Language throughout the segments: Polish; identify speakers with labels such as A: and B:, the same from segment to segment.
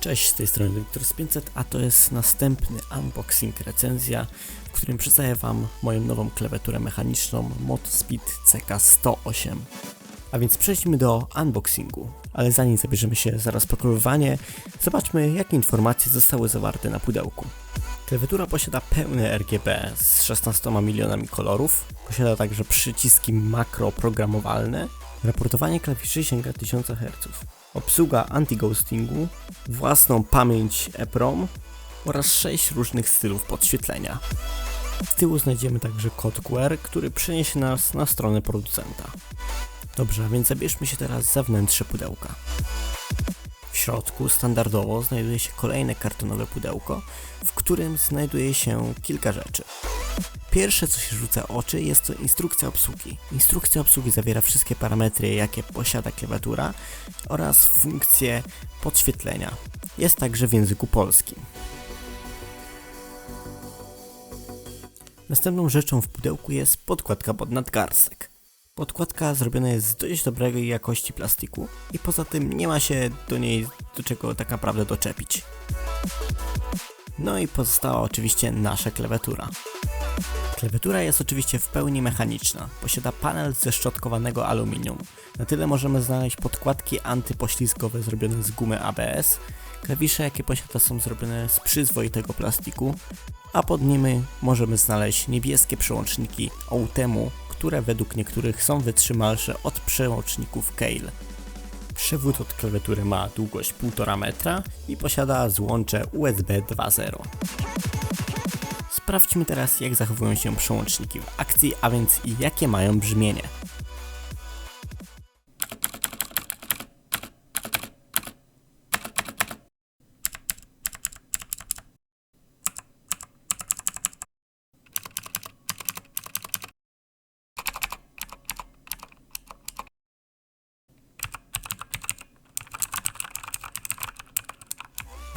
A: Cześć, z tej strony Wiktor z 500, a to jest następny unboxing recenzja, w którym przedstawię Wam moją nową klawiaturę mechaniczną ModSpeed CK108. A więc przejdźmy do unboxingu. Ale zanim zabierzemy się za rozpakowywanie, zobaczmy jakie informacje zostały zawarte na pudełku. Klawiatura posiada pełne RGB z 16 milionami kolorów, posiada także przyciski makroprogramowalne, raportowanie klawiszy sięga 1000 Hz, obsługa anti-ghostingu, własną pamięć EPROM oraz 6 różnych stylów podświetlenia. Z tyłu znajdziemy także kod QR, który przeniesie nas na stronę producenta. Dobrze, więc zabierzmy się teraz za wnętrze pudełka. W środku standardowo znajduje się kolejne kartonowe pudełko, w którym znajduje się kilka rzeczy. Pierwsze co się rzuca oczy jest to instrukcja obsługi. Instrukcja obsługi zawiera wszystkie parametry jakie posiada klawiatura oraz funkcje podświetlenia. Jest także w języku polskim. Następną rzeczą w pudełku jest podkładka pod nadgarstek. Podkładka zrobiona jest z dość dobrej jakości plastiku i poza tym nie ma się do niej do czego tak naprawdę doczepić. No i pozostała oczywiście nasza klawiatura. Klawiatura jest oczywiście w pełni mechaniczna. Posiada panel ze szczotkowanego aluminium. Na tyle możemy znaleźć podkładki antypoślizgowe zrobione z gumy ABS. Klawisze jakie posiada są zrobione z przyzwoitego plastiku, a pod nimi możemy znaleźć niebieskie przełączniki Outemu, które według niektórych są wytrzymalsze od przełączników Keil. Przewód od klawiatury ma długość 1,5 metra i posiada złącze USB 2.0. Sprawdźmy teraz jak zachowują się przełączniki w akcji, a więc jakie mają brzmienie.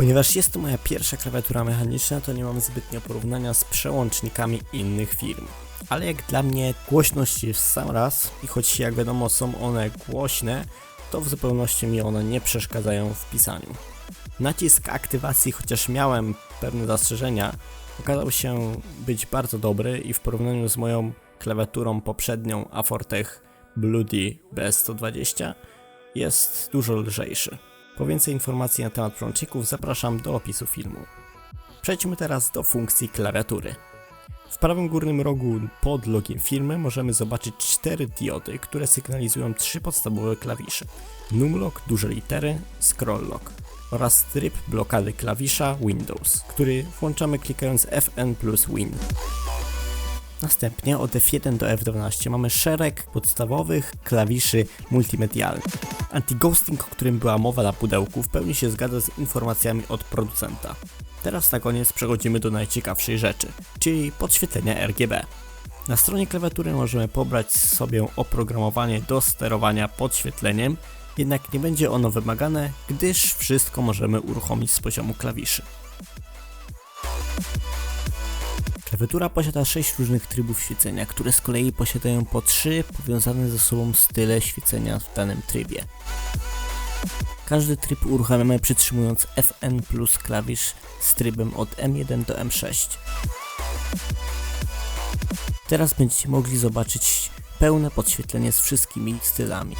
A: Ponieważ jest to moja pierwsza klawiatura mechaniczna, to nie mam zbytnio porównania z przełącznikami innych firm. Ale jak dla mnie głośność jest sam raz i choć jak wiadomo są one głośne, to w zupełności mi one nie przeszkadzają w pisaniu. Nacisk aktywacji, chociaż miałem pewne zastrzeżenia, okazał się być bardzo dobry i w porównaniu z moją klawiaturą poprzednią Afortech Bloody B120 jest dużo lżejszy. Po więcej informacji na temat prącików zapraszam do opisu filmu. Przejdźmy teraz do funkcji klawiatury. W prawym górnym rogu pod logiem firmy możemy zobaczyć cztery diody, które sygnalizują trzy podstawowe klawisze. Numlock, duże litery, scroll lock oraz tryb blokady klawisza Windows, który włączamy klikając Fn plus Win. Następnie od F1 do F12 mamy szereg podstawowych klawiszy multimedialnych. Anti-ghosting, o którym była mowa na pudełku, w pełni się zgadza z informacjami od producenta. Teraz na koniec przechodzimy do najciekawszej rzeczy, czyli podświetlenia RGB. Na stronie klawiatury możemy pobrać sobie oprogramowanie do sterowania podświetleniem, jednak nie będzie ono wymagane, gdyż wszystko możemy uruchomić z poziomu klawiszy. Klawiatura posiada 6 różnych trybów świecenia, które z kolei posiadają po 3 powiązane ze sobą style świecenia w danym trybie. Każdy tryb uruchamiamy przytrzymując Fn plus klawisz z trybem od M1 do M6. Teraz będziecie mogli zobaczyć pełne podświetlenie z wszystkimi stylami.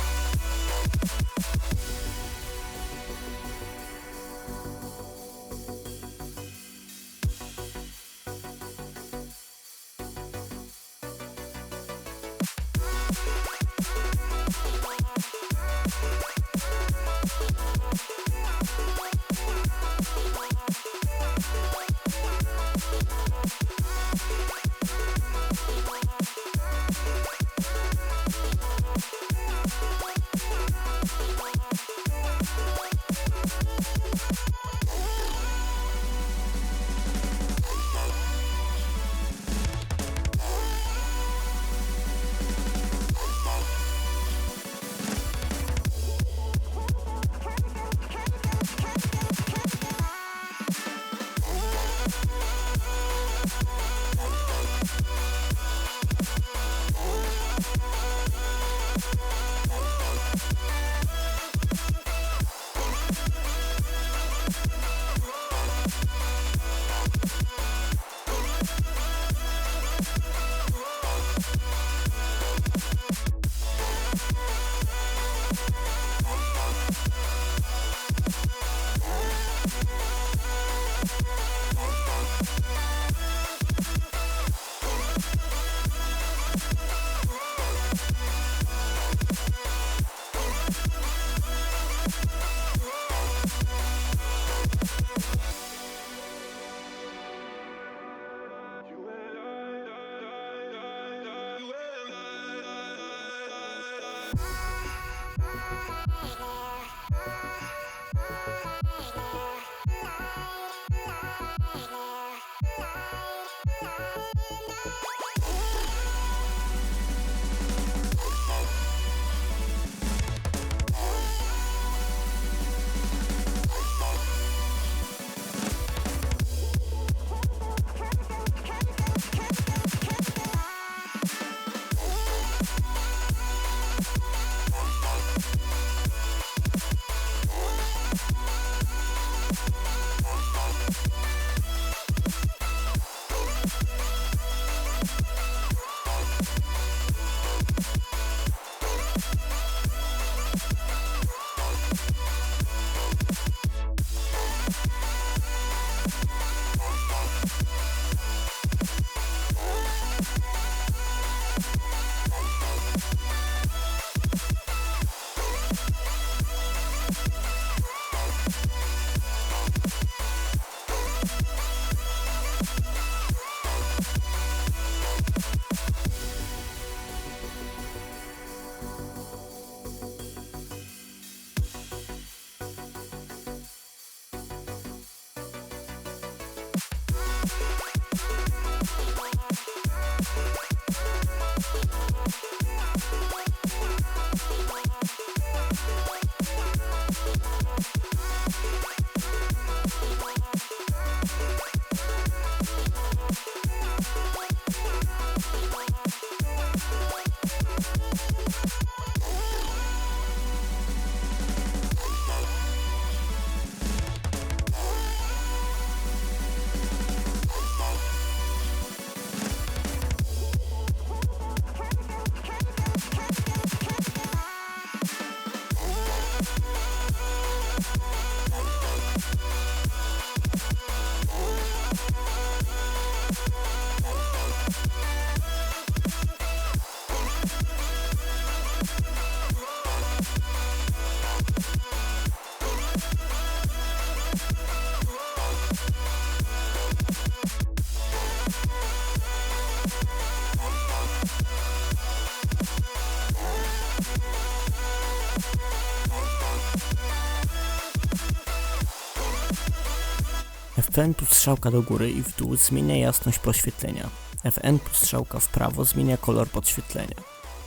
A: Fn plus strzałka do góry i w dół zmienia jasność podświetlenia. Fn plus strzałka w prawo zmienia kolor podświetlenia.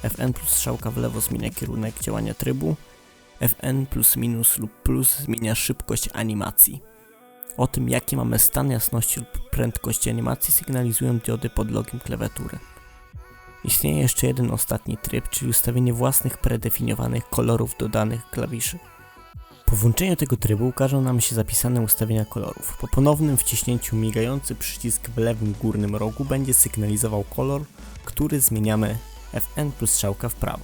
A: Fn plus strzałka w lewo zmienia kierunek działania trybu. Fn plus minus lub plus zmienia szybkość animacji. O tym jaki mamy stan jasności lub prędkości animacji sygnalizują diody pod logiem klawiatury. Istnieje jeszcze jeden ostatni tryb, czyli ustawienie własnych predefiniowanych kolorów do danych klawiszy. Po włączeniu tego trybu ukażą nam się zapisane ustawienia kolorów. Po ponownym wciśnięciu migający przycisk w lewym górnym rogu będzie sygnalizował kolor, który zmieniamy Fn plus strzałka w prawo.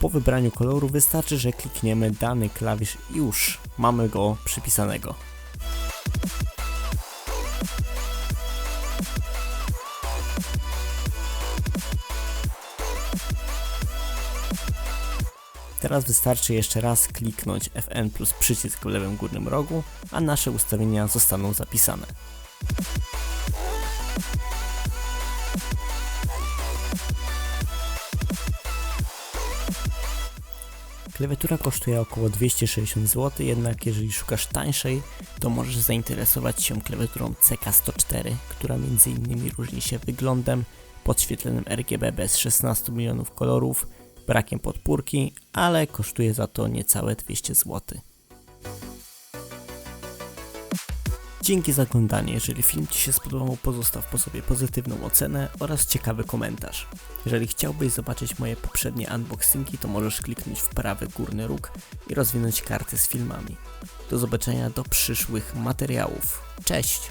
A: Po wybraniu koloru wystarczy, że klikniemy dany klawisz i już mamy go przypisanego. Teraz wystarczy jeszcze raz kliknąć Fn plus przycisk w lewym górnym rogu, a nasze ustawienia zostaną zapisane. Klawiatura kosztuje około 260 zł, jednak jeżeli szukasz tańszej, to możesz zainteresować się klawiaturą CK104, która m.in. różni się wyglądem, podświetleniem RGB bez 16 milionów kolorów, brakiem podpórki, ale kosztuje za to niecałe 200 zł. Dzięki za oglądanie. Jeżeli film Ci się spodobał, pozostaw po sobie pozytywną ocenę oraz ciekawy komentarz. Jeżeli chciałbyś zobaczyć moje poprzednie unboxingi, to możesz kliknąć w prawy górny róg i rozwinąć karty z filmami. Do zobaczenia do przyszłych materiałów. Cześć!